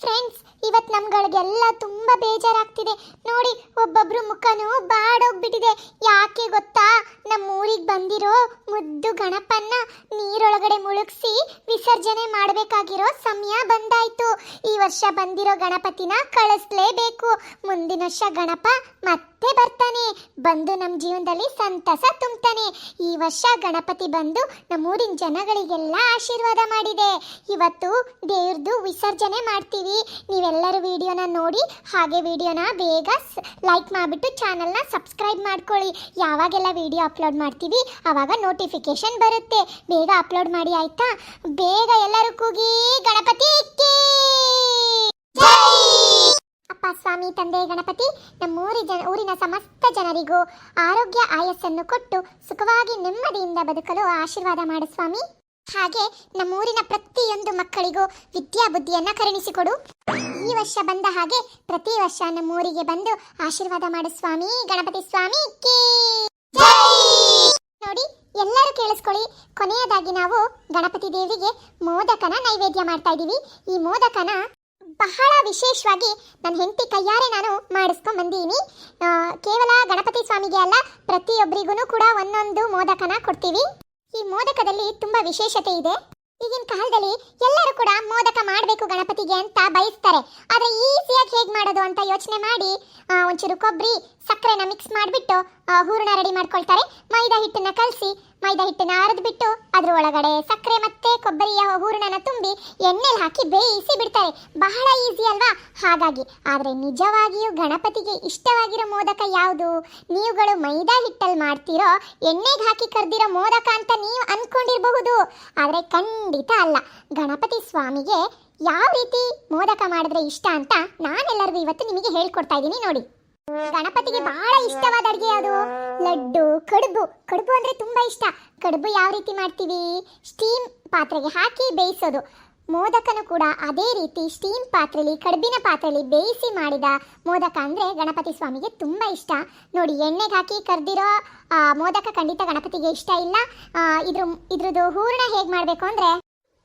Friends ಇವತ್ತು ನಮ್ಗಳಿಗೆಲ್ಲ ತುಂಬ ಬೇಜಾರಾಗ್ತಿದೆ. ನೋಡಿ, ಒಬ್ಬೊಬ್ರು ಮುಖನೂ ಬಾಡೋಗ್ಬಿಟ್ಟಿದೆ. ಯಾಕೆ ಗೊತ್ತಾ? ನಮ್ಮ ಊರಿಗೆ ಬಂದಿರೋ ಮುದ್ದು ಗಣಪನ್ನ ನೀರೊಳಗಡೆ ಮುಳುಗಿಸಿ ವಿಸರ್ಜನೆ ಮಾಡಬೇಕಾಗಿರೋ ಸಮಯ ಬಂದಾಯ್ತು. ಈ ವರ್ಷ ಬಂದಿರೋ ಗಣಪತಿನ ಕಳಿಸ್ಲೇಬೇಕು. ಮುಂದಿನ ವರ್ಷ ಗಣಪ ಮತ್ತೆ ಬರ್ತಾನೆ. ಬಂದು ನಮ್ಮ ಜೀವನದಲ್ಲಿ ಸಂತಸ ತುಂಬ್ತಾನೆ. ಈ ವರ್ಷ ಗಣಪತಿ ಬಂದು ನಮ್ಮೂರಿನ ಜನಗಳಿಗೆಲ್ಲ ಆಶೀರ್ವಾದ ಮಾಡಿದೆ. ಇವತ್ತು ದೇವ್ರದ್ದು ವಿಸರ್ಜನೆ ಮಾಡ್ತೀವಿ. ನೀವೆಲ್ಲರೂ ವಿಡಿಯೋನ ನೋಡಿ, ಹಾಗೆ ವಿಡಿಯೋನ ಬೇಗ ಲೈಕ್ ಮಾಡಿಬಿಟ್ಟು ಚಾನಲ್ನ ಸಬ್ಸ್ಕ್ರೈಬ್ ಮಾಡ್ಕೊಳ್ಳಿ. ಯಾವಾಗೆಲ್ಲ ವಿಡಿಯೋ ಅಪ್ಲೋಡ್ ಮಾಡ್ತೀವಿ ಆವಾಗ ನೋಟಿಫಿಕೇಶನ್ ಬರುತ್ತೆ. ಬೇಗ ಅಪ್ಲೋಡ್ ಮಾಡಿ, ಆಯ್ತಾ? ಬೇಗ ಎಲ್ಲರೂ ಕೂಗಿ ಗಣಪತಿ ಕೀ! ಸ್ವಾಮಿ ತಂದೆ ಗಣಪತಿ ನಮ್ಮೂರಿ ಜನ, ಊರಿನ ಸಮಸ್ತ ಜನರಿಗೂ ಆರೋಗ್ಯ ಆಯಸ್ಸನ್ನು ಕೊಟ್ಟು ಸುಖವಾಗಿ ನೆಮ್ಮದಿಯಿಂದ ಬದುಕಲು ಆಶೀರ್ವಾದ ಮಾಡು ಸ್ವಾಮಿ. ಹಾಗೆ ನಮ್ಮೂರಿನ ಪ್ರತಿಯೊಂದು ಮಕ್ಕಳಿಗೂ ವಿದ್ಯಾ ಬುದ್ಧಿಯನ್ನ ಕರುಣಿಸಿಕೊಡು. ಈ ವರ್ಷ ಬಂದ ಹಾಗೆ ಪ್ರತಿ ವರ್ಷ ನಮ್ಮೂರಿಗೆ ಬಂದು ಆಶೀರ್ವಾದ ಮಾಡು ಸ್ವಾಮಿ, ಗಣಪತಿ ಸ್ವಾಮಿ ನೋಡಿ, ಎಲ್ಲರೂ ಕೇಳಿಸ್ಕೊಳ್ಳಿ. ಕೊನೆಯದಾಗಿ ನಾವು ಗಣಪತಿ ದೇವಿಗೆ ಮೋದಕನ ನೈವೇದ್ಯ ಮಾಡ್ತಾ ಇದ್ದೀವಿ. ಈ ಮೋದಕನ ಬಹಳ ವಿಶೇಷವಾಗಿ ನನ್ನ ಹೆಂಡತಿ ಕೈಯಾರೆ ನಾನು ಮಾಡಿಸ್ಕೊಂಡು ಬಂದೀನಿ. ಕೇವಲ ಗಣಪತಿ ಸ್ವಾಮಿಗೆ ಅಲ್ಲ ಪ್ರತಿಯೊಬ್ಬರಿಗೂ ಕೂಡ ಒಂದೊಂದು ಮೋದಕನ ಕೊಡ್ತೀವಿ. ಈ ಮೋದಕದಲ್ಲಿ ತುಂಬಾ ವಿಶೇಷತೆ ಇದೆ. ಈಗಿನ ಕಾಲದಲ್ಲಿ ಎಲ್ಲರೂ ಕೂಡ ಮೋದಕ ಮಾಡಬೇಕು ಗಣಪತಿಗೆ ಅಂತ ಬಯಸ್ತಾರೆ. ಆದರೆ ಈಸಿಯಾಗಿ ಹೇಗೆ ಮಾಡೋದು ಅಂತ ಯೋಚನೆ ಮಾಡಿ ಒಂಚೂರು ಕೊಬ್ಬರಿ ಸಕ್ಕರೆನ ಮಿಕ್ಸ್ ಮಾಡಿಬಿಟ್ಟು ಹೂರಣ ರೆಡಿ ಮಾಡ್ಕೊಳ್ತಾರೆ. ಮೈದಾ ಹಿಟ್ಟನ್ನು ಕಲಸಿ ಮೈದಾ ಹಿಟ್ಟನ್ನ ಅರೆದ್ಬಿಟ್ಟು ಅದ್ರ ಒಳಗಡೆ ಸಕ್ಕರೆ ಮತ್ತೆ ಕೊಬ್ಬರಿಯ ಹೂರಣನ ತುಂಬಿ ಎಣ್ಣೆಲಿ ಹಾಕಿ ಬೇಯಿಸಿ ಬಿಡ್ತಾರೆ. ಬಹಳ ಈಸಿ ಅಲ್ವಾ? ಹಾಗಾಗಿ. ಆದರೆ ನಿಜವಾಗಿಯೂ ಗಣಪತಿಗೆ ಇಷ್ಟವಾಗಿರೋ ಮೋದಕ ಯಾವುದು? ನೀವುಗಳು ಮೈದಾ ಹಿಟ್ಟಲ್ಲಿ ಮಾಡ್ತಿರೋ ಎಣ್ಣೆಗೆ ಹಾಕಿ ಕರ್ದಿರೋ ಮೋದಕ ಅಂತ ನೀವು ಅನ್ಕೊಂಡಿರಬಹುದು. ಆದರೆ ಖಂಡಿತ ಅಲ್ಲ. ಗಣಪತಿ ಸ್ವಾಮಿಗೆ ಯಾವ ರೀತಿ ಮೋದಕ ಮಾಡಿದ್ರೆ ಇಷ್ಟ ಅಂತ ನಾನೆಲ್ಲರಿಗೂ ಇವತ್ತು ನಿಮಗೆ ಹೇಳ್ಕೊಡ್ತಾ ಇದ್ದೀನಿ ನೋಡಿ. ಗಣಪತಿಗೆ ಬಹಳ ಇಷ್ಟವಾದ ಅಡುಗೆ ಯಾವುದು ಲಡ್ಡು, ಕಡುಬು. ಕಡುಬು ಅಂದ್ರೆ ತುಂಬಾ ಇಷ್ಟ. ಕಡುಬು ಯಾವ ರೀತಿ ಮಾಡ್ತೀವಿ? ಸ್ಟೀಮ್ ಪಾತ್ರೆಗೆ ಹಾಕಿ ಬೇಯಿಸೋದು. ಮೋದಕನು ಕೂಡ ಅದೇ ರೀತಿ ಸ್ಟೀಮ್ ಪಾತ್ರೆಲಿ, ಕಡುಬಿನ ಪಾತ್ರೆಲಿ ಬೇಯಿಸಿ ಮಾಡಿದ ಮೋದಕ ಅಂದ್ರೆ ಗಣಪತಿ ಸ್ವಾಮಿಗೆ ತುಂಬಾ ಇಷ್ಟ. ನೋಡಿ, ಎಣ್ಣೆಗೆ ಹಾಕಿ ಕರ್ದಿರೋ ಮೋದಕ ಖಂಡಿತ ಗಣಪತಿಗೆ ಇಷ್ಟ ಇಲ್ಲ. ಇದ್ರ, ಇದ್ರದ್ದು ಹೂರಣ ಹೇಗೆ ಮಾಡಬೇಕು ಅಂದ್ರೆ,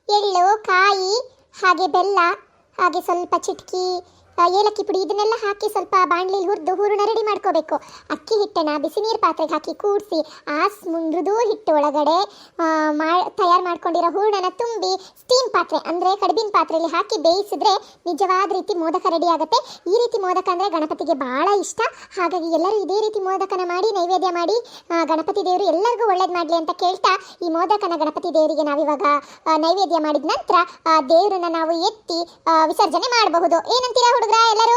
ಎಳ್ಳು, ಕಾಯಿ, ಹಾಗೆ ಬೆಲ್ಲ, ಹಾಗೆ ಸ್ವಲ್ಪ ಚಿಟ್ಕಿ ಏಲಕ್ಕಿ ಪುಡಿ ಇದನ್ನೆಲ್ಲ ಹಾಕಿ ಸ್ವಲ್ಪ ಬಾಣಲಿಲಿ ಹುರಿದು ಹೂರಣ ರೆಡಿ ಮಾಡ್ಕೋಬೇಕು. ಅಕ್ಕಿ ಹಿಟ್ಟನ್ನ ಬಿಸಿ ನೀರು ಪಾತ್ರೆಗೆ ಹಾಕಿ ಕೂಡಿಸಿ ಆಸ್ ಮುಂದ್ರದು ಮೃದು ಹಿಟ್ಟು ಒಳಗಡೆ ಮಾ, ತಯಾರು ಮಾಡ್ಕೊಂಡಿರೋ ಹೂರಣನ ತುಂಬಿ ಸ್ಟೀಮ್ ಪಾತ್ರೆ ಅಂದರೆ ಕಡಬಿನ ಪಾತ್ರೆಯಲ್ಲಿ ಹಾಕಿ ಬೇಯಿಸಿದ್ರೆ ನಿಜವಾದ ರೀತಿ ಮೋದಕ ರೆಡಿ ಆಗುತ್ತೆ. ಈ ರೀತಿ ಮೋದಕ ಅಂದರೆ ಗಣಪತಿಗೆ ಭಾಳ ಇಷ್ಟ. ಹಾಗಾಗಿ ಎಲ್ಲರೂ ಇದೇ ರೀತಿ ಮೋದಕನ ಮಾಡಿ, ನೈವೇದ್ಯ ಮಾಡಿ ಗಣಪತಿ ದೇವರು ಎಲ್ಲರಿಗೂ ಒಳ್ಳೇದು ಮಾಡಲಿ ಅಂತ ಕೇಳ್ತಾ ಈ ಮೋದಕನ ಗಣಪತಿ ದೇವರಿಗೆ ನಾವಿವಾಗ ನೈವೇದ್ಯ ಮಾಡಿದ ನಂತರ ದೇವರನ್ನ ನಾವು ಎತ್ತಿ ವಿಸರ್ಜನೆ ಮಾಡಬಹುದು. ಏನಂತೀರಾ ಹುಡುಗ್ರ ಎಲ್ಲರೂ ಇವತ್ತು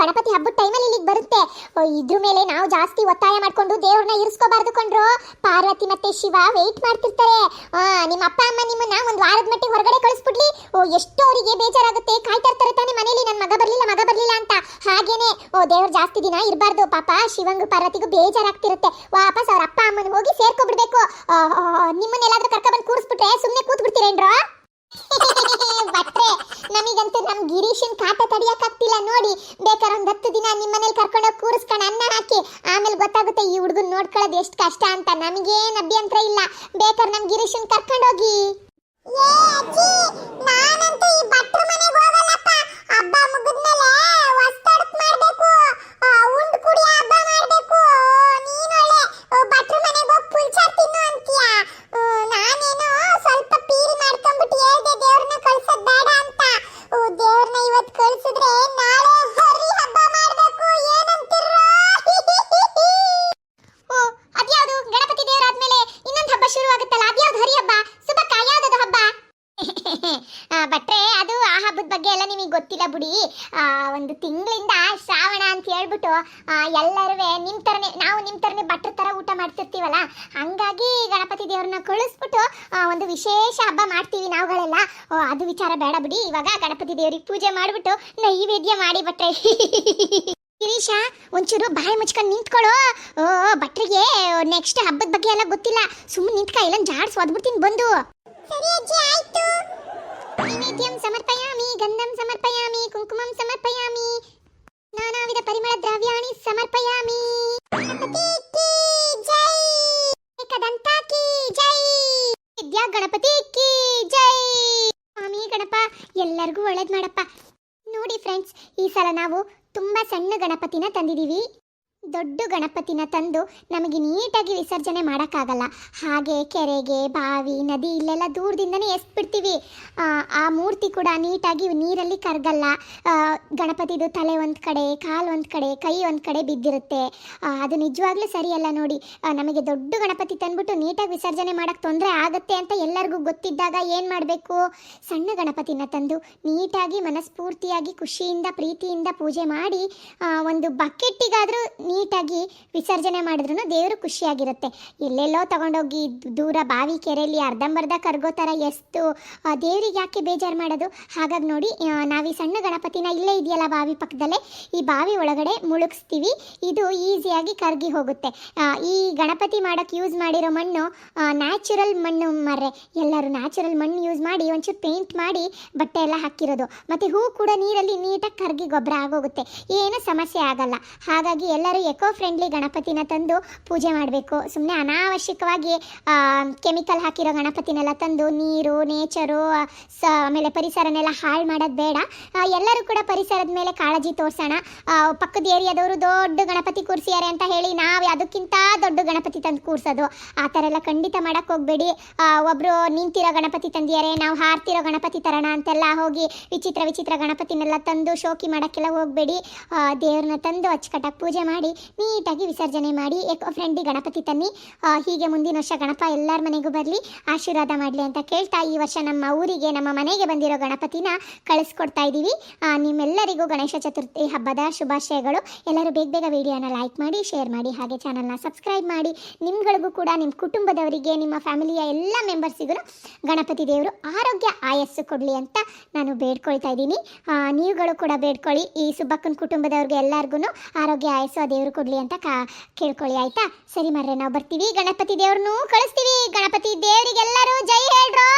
ಗಣಪತಿ ಹಬ್ಬದ ಟೈಮಲ್ಲಿ ಇಲ್ಲಿಗೆ ಬರುತ್ತೆ. ಇದ್ರ ಮೇಲೆ ನಾವು ಜಾಸ್ತಿ ಒತ್ತಾಯ ಮಾಡ್ಕೊಂಡು ದೇವ್ರನ್ನ ಇರಿಸ್ಕೋಬಾರ್ದು ಕೊಂಡ್ರು ಪಾರ್ವತಿ ಮತ್ತೆ ಶಿವ ವೆಯ್ಟ್ ಮಾಡ್ತಿರ್ತಾರೆ. ನಿಮ್ಮ ಅಪ್ಪ, ಅಮ್ಮ ನಿಮ್ಮನ್ನ ಒಂದು ವಾರದ ಮಟ್ಟಿಗೆ ಹೊರಗಡೆ ಕಳಿಸ್ಬಿಡ್ಲಿ. ಓ, ಎಷ್ಟು ಅವರಿಗೆ ಬೇಜಾರಾಗುತ್ತೆ. ಕಾಯ್ತಾ ಇರ್ತಾರೆ ತಾನೇ ಮನೇಲಿ. ನನ್ನ ಮಗ ಬರ್ಲಿಲ್ಲ ಮಗ ಬರ್ಲಿಲ್ಲ ಅಂತ. ಹಾಗೇನೆ, ಓ, ದೇವ್ರು ಜಾಸ್ತಿ ದಿನ ಇರಬಾರ್ದು. ಪಾಪ ಶಿವಂಗು ಪಾರ್ವತಿಗೂ ಬೇಜಾರಾಗ್ತಿರುತ್ತೆ. ವಾಪಸ್ ಅವ್ರ ಅಪ್ಪ, ಅಮ್ಮನ ಹೋಗಿ ಸೇರ್ಕೊಬಿಡ್ಬೇಕು. ನಿಮ್ಮನ್ನೆಲ್ಲಾದ್ರೂ ಕರ್ಕೊಂಡ್ಬಂದು ಕೂರಿಸ್ಬಿಟ್ರೆ ಸುಮ್ಮನೆ ಕೂತ್ ಗಿರೀಶನ್ ಕಾಟ ತಡಿಯಕ್ಕಾಗ್ತಿಲ್ಲ ನೋಡಿ ಬೇಕಾದ್ರೆ ಒಂದು ಹತ್ತು ದಿನ ನಿಮ್ಮನೇಲಿ ಕರ್ಕೊಂಡೋಗಿ ಕೂರಿಸ್ಕೊಂಡು ಅನ್ನ ಹಾಕಿ. ಆಮೇಲೆ ಗೊತ್ತಾಗುತ್ತೆ ಈ ಹುಡುಗನ್ ನೋಡ್ಕೊಳ್ಳೋದು ಎಷ್ಟು ಕಷ್ಟ ಅಂತ. ನಮಗೇನ್ ಅಭ್ಯಂತರ ಇಲ್ಲ. ಬೇಕಾದ್ರೆ ನಮ್ ಗಿರೀಶನ್ ಕರ್ಕೊಂಡೋಗಿ ನಾನಂತೂ ಈ ಭಟ್ರ ಮನೆಗೆ ಹೋಗಲ್ಲಪ್ಪ. ಹಬ್ಬ ಮುಗಿದ್ಮೇಲೆ ಹೊಸ್ತಡಕ್ ಮಾಡಬೇಕು. ಉಂಡ್ ಕುಡಿ ಹಬ್ಬ ಮಾಡಬೇಕು. ನೀನೊಳ್ಳೆ ಭಟ್ರ ಮನೆಗೆ ಹೋಗಿ ಪುಲ್ಚಾರ್ ತಿನ್ನು ಅಂತೀಯ. ನಾನೇನೋ ಸ್ವಲ್ಪ ಪೀಲ್ ಮಾಡ್ಕೊಂಡ್ಬಿಟ್ಟು ಹೇಳ್ದೆ ದೇವ್ರನ್ನ ಕಳ್ಸೋದ್ ಬೇಡ ಅಂತ ದೇವ್ರನ್ನ ಇವತ್ತು ಕಳ್ಸಿದ್ರೆ ನಾಳೆ ಹರಿ ಹಬ್ಬ ಮಾಡ್ಬೇಕು ಏನಂತೀರ ಓ ಅದ್ಯಾವುದು ಗಣಪತಿ ದೇವರಾದ್ಮೇಲೆ ಇನ್ನೊಂದು ಹಬ್ಬ ಶುರು ಆಗುತ್ತಲ್ಲ ಅದ್ಯಾವ್ದು ಹರಿ ಹಬ್ಬ ಸುಬಕ್ಕ ಯಾವ್ದದು ಹಬ್ಬ ಆ, ಭಟ್ರೆ ಅದು ಆ ಹಬ್ಬದ ಬಗ್ಗೆ ಎಲ್ಲ ನಿಮಗೆ ಗೊತ್ತಿಲ್ಲ ಬಿಡಿ. ಒಂದು ತಿಂಗಳಿಂದ ಶ್ರಾವಣ ಅಂತ ಹೇಳ್ಬಿಟ್ಟು ಎಲ್ಲರೂ ನಿಮ್ಮ ಥರನೇ ನಾವು ನಿಮ್ಮ ಥರನೇ ಭಟ್ರ ಥರ ಊಟ ಮಾಡ್ತಿರ್ತೀವಲ್ಲ ಹಂಗಾಗಿ ಗಣಪತಿ ದೇವ್ರನ್ನ ಕಳಿಸ್ಬಿಟ್ಟು ಒಂದು ವಿಶೇಷ ಹಬ್ಬ ಮಾಡ್ತೀವಿ ನಾವುಗಳೆಲ್ಲ. ಅದು ವಿಚಾರ ಬೇಡ ಬಿಡಿ. ಇವಾಗ ಗಣಪತಿ ದೇವ್ರಿಗೆ ಪೂಜೆ ಮಾಡಿಬಿಟ್ಟು ನೈವೇದ್ಯ ಮಾಡಿ ಭಟ್ರೆ. ಗಿರೀಶ ಒಂಚೂರು ಬಾಯಿ ಮುಚ್ಕೊಂಡು ನಿಂತ್ಕೊಳ್ಳೋ ಓ ಭಟ್ರಿಗೆ ನೆಕ್ಸ್ಟ್ ಹಬ್ಬದ ಬಗ್ಗೆ ಎಲ್ಲ ಗೊತ್ತಿಲ್ಲ. ಸುಮ್ಮನೆ ನಿಂತ್ಕ ಇಲ್ಲ ಜಾಡ್ಸ್ ಒದ್ಬಿಡ್ತೀನಿ ಬಂದು. ಸರಿ ಅಜ್ಜಿ ಆಯ್ತು. ನೈವೇದ್ಯಂ ಸಮರ್ಪಯಾಮಿ ಗಂಧಂ ಸಮರ್ಪಯಾಮಿ ಕುಂಕುಮಂ ಸಮರ್ಪಯಾಮಿ ನಾನಾ ವಿಧ ಪರಿಮಳ ದ್ರವ್ಯಾಣಿ ಸಮರ್ಪಯಾಮಿ ಗಣಪತಿ ಕೀ ಜೈ ಏಕದಂತ ಕೀ ಜೈ ವಿದ್ಯಾ ಗಣಪತಿ ಕೀ ಜೈ ಸ್ವಾಮಿ ಗಣಪ ಎಲ್ಲರಿಗೂ ಒಳ್ಳೇದ್ ಮಾಡಪ್ಪ ನೋಡಿ ಫ್ರೆಂಡ್ಸ್ ಈ ಸಲ ನಾವು ತುಂಬ ಸಣ್ಣ ಗಣಪತಿನ ತಂದಿದ್ದೀವಿ ದೊಡ್ಡ ಗಣಪತಿನ ತಂದು ನಮಗೆ ನೀಟಾಗಿ ವಿಸರ್ಜನೆ ಮಾಡೋಕ್ಕಾಗಲ್ಲ. ಹಾಗೆ ಕೆರೆಗೆ ಬಾವಿ ನದಿ ಇಲ್ಲೆಲ್ಲ ದೂರದಿಂದನೇ ಎಸ್ಬಿಡ್ತೀವಿ. ಆ, ಮೂರ್ತಿ ಕೂಡ ನೀಟಾಗಿ ನೀರಲ್ಲಿ ಕರಗಲ್ಲ. ಗಣಪತಿದು ತಲೆ ಒಂದು ಕಡೆ ಕಾಲು ಒಂದು ಕಡೆ ಕೈ ಒಂದು ಕಡೆ ಬಿದ್ದಿರುತ್ತೆ. ಅದು ನಿಜವಾಗ್ಲೂ ಸರಿಯಲ್ಲ ನೋಡಿ. ನಮಗೆ ದೊಡ್ಡ ಗಣಪತಿ ತಂದ್ಬಿಟ್ಟು ನೀಟಾಗಿ ವಿಸರ್ಜನೆ ಮಾಡೋಕ್ಕೆ ತೊಂದರೆ ಆಗುತ್ತೆ ಅಂತ ಎಲ್ಲರಿಗೂ ಗೊತ್ತಿದ್ದಾಗ ಏನು ಮಾಡಬೇಕು? ಸಣ್ಣ ಗಣಪತಿನ ತಂದು ನೀಟಾಗಿ ಮನಸ್ಫೂರ್ತಿಯಾಗಿ ಖುಷಿಯಿಂದ ಪ್ರೀತಿಯಿಂದ ಪೂಜೆ ಮಾಡಿ ಒಂದು ಬಕೆಟ್ಟಿಗಾದರೂ ನೀಟಾಗಿ ವಿಸರ್ಜನೆ ಮಾಡಿದ್ರು ದೇವರು ಖುಷಿಯಾಗಿರುತ್ತೆ. ಎಲ್ಲೆಲ್ಲೋ ತಗೊಂಡೋಗಿ ದೂರ ಬಾವಿ ಕೆರೆಯಲ್ಲಿ ಅರ್ಧಂಬರ್ಧ ಕರ್ಗೋ ಥರ ಎಷ್ಟು ದೇವ್ರಿಗೆ ಯಾಕೆ ಬೇಜಾರು ಮಾಡೋದು? ಹಾಗಾಗಿ ನೋಡಿ ನಾವು ಈ ಸಣ್ಣ ಗಣಪತಿನ ಇಲ್ಲೇ ಇದೆಯಲ್ಲ ಬಾವಿ ಪಕ್ಕದಲ್ಲೇ? ಈ ಬಾವಿ ಒಳಗಡೆ ಮುಳುಗಿಸ್ತೀವಿ. ಇದು ಈಸಿಯಾಗಿ ಕರಗಿ ಹೋಗುತ್ತೆ. ಈ ಗಣಪತಿ ಮಾಡೋಕ್ಕೆ ಯೂಸ್ ಮಾಡಿರೋ ಮಣ್ಣು ನ್ಯಾಚುರಲ್ ಮಣ್ಣು ಮರ್ರೆ. ಎಲ್ಲರೂ ನ್ಯಾಚುರಲ್ ಮಣ್ಣು ಯೂಸ್ ಮಾಡಿ, ಒಂಚೂರು ಪೇಂಟ್ ಮಾಡಿ ಬಟ್ಟೆ ಎಲ್ಲ ಹಾಕಿರೋದು. ಮತ್ತು ಹೂ ಕೂಡ ನೀರಲ್ಲಿ ನೀಟಾಗಿ ಕರಗಿ ಗೊಬ್ಬರ ಆಗೋಗುತ್ತೆ. ಏನು ಸಮಸ್ಯೆ ಆಗಲ್ಲ. ಹಾಗಾಗಿ ಎಲ್ಲರೂ ಎಕೋ ಫ್ರೆಂಡ್ಲಿ ಗಣಪತಿನ ತಂದು ಪೂಜೆ ಮಾಡಬೇಕು. ಸುಮ್ಮನೆ ಅನಾವಶ್ಯಕವಾಗಿ ಕೆಮಿಕಲ್ ಹಾಕಿರೋ ಗಣಪತಿನೆಲ್ಲ ತಂದು ನೀರು ನೇಚರು ಸ, ಆಮೇಲೆ ಪರಿಸರನೆಲ್ಲ ಹಾಳು ಮಾಡೋದು ಬೇಡ. ಎಲ್ಲರೂ ಕೂಡ ಪರಿಸರದ ಮೇಲೆ ಕಾಳಜಿ ತೋರಿಸೋಣ. ಪಕ್ಕದ ಏರಿಯಾದವರು ದೊಡ್ಡ ಗಣಪತಿ ಕೂರಿಸಿದ್ದಾರೆ ಅಂತ ಹೇಳಿ ನಾವು ಅದಕ್ಕಿಂತ ದೊಡ್ಡ ಗಣಪತಿ ತಂದು ಕೂರಿಸೋದು. ಆ ಥರ ಎಲ್ಲ ಖಂಡಿತ ಮಾಡೋಕ್ಕೆ ಹೋಗಬೇಡಿ. ಒಬ್ಬರು ನಿಂತಿರೋ ಗಣಪತಿ ತಂದಿದ್ದಾರೆ, ನಾವು ಹಾರ್ತಿರೋ ಗಣಪತಿ ತರೋಣ ಅಂತೆಲ್ಲ ಹೋಗಿ ವಿಚಿತ್ರ ವಿಚಿತ್ರ ಗಣಪತಿನೆಲ್ಲ ತಂದು ಶೋಕಿ ಮಾಡೋಕ್ಕೆಲ್ಲ ಹೋಗಬೇಡಿ. ದೇವ್ರನ್ನ ತಂದು ಅಚ್ಚುಕಟ್ಟಾಗಿ ಪೂಜೆ ಮಾಡಿ. ನೀಟಾಗಿ ವಿಸರ್ಜನೆ ಮಾಡಿ, ಎಕೋ ಫ್ರೆಂಡ್ಲಿ ಗಣಪತಿ ತನ್ನಿ. ಹೀಗೆ ಮುಂದಿನ ವರ್ಷ ಗಣಪ ಎಲ್ಲರ ಮನೆಗೂ ಬರಲಿ, ಆಶೀರ್ವಾದ ಮಾಡಲಿ ಅಂತ ಕೇಳ್ತಾ ಈ ವರ್ಷ ನಮ್ಮ ಊರಿಗೆ, ನಮ್ಮ ಮನೆಗೆ ಬಂದಿರೋ ಗಣಪತಿನ ಕಳಿಸ್ಕೊಡ್ತಾ ಇದ್ದೀವಿ ನಿಮ್ಮೆಲ್ಲರಿಗೂ ಗಣೇಶ ಚತುರ್ಥಿ ಹಬ್ಬದ ಶುಭಾಶಯಗಳು. ಎಲ್ಲರೂ ಬೇಗ ಬೇಗ ವಿಡಿಯೋನ ಲೈಕ್ ಮಾಡಿ ಶೇರ್ ಮಾಡಿ, ಹಾಗೆ ಚಾನಲ್ನ ಸಬ್ಸ್ಕ್ರೈಬ್ ಮಾಡಿ. ನಿಮ್ಗಳಿಗೂ ಕೂಡ ನಿಮ್ಮ ಕುಟುಂಬದವರಿಗೆ, ನಿಮ್ಮ ಫ್ಯಾಮಿಲಿಯ ಎಲ್ಲ ಮೆಂಬರ್ಸಿಗೂ ಗಣಪತಿ ದೇವರು ಆರೋಗ್ಯ ಆಯಸ್ಸು ಕೊಡಲಿ ಅಂತ ನಾನು ಬೇಡ್ಕೊಳ್ತಾ ಇದ್ದೀನಿ ನೀವುಗಳು ಕೂಡ ಬೇಡ್ಕೊಳ್ಳಿ. ಈ ಸುಬ್ಬಕ್ಕನ ಕುಟುಂಬದವ್ರಿಗೆ ಎಲ್ಲರಿಗೂ ಆರೋಗ್ಯ ಆಯಸ್ಸು ದೇವರು ಕೊಡಲಿ ಅಂತ ಕಾ ಕೇಳ್ಕೊಳ್ಳಿ, ಆಯ್ತಾ? ಸರಿ ಮರ್ರೆ, ನಾವು ಬರ್ತೀವಿ. ಗಣಪತಿ ದೇವ್ರನ್ನೂ ಕಳಿಸ್ತೀವಿ. ಗಣಪತಿ ದೇವರಿಗೆಲ್ಲರೂ ಜೈ ಹೇಳ್ರು!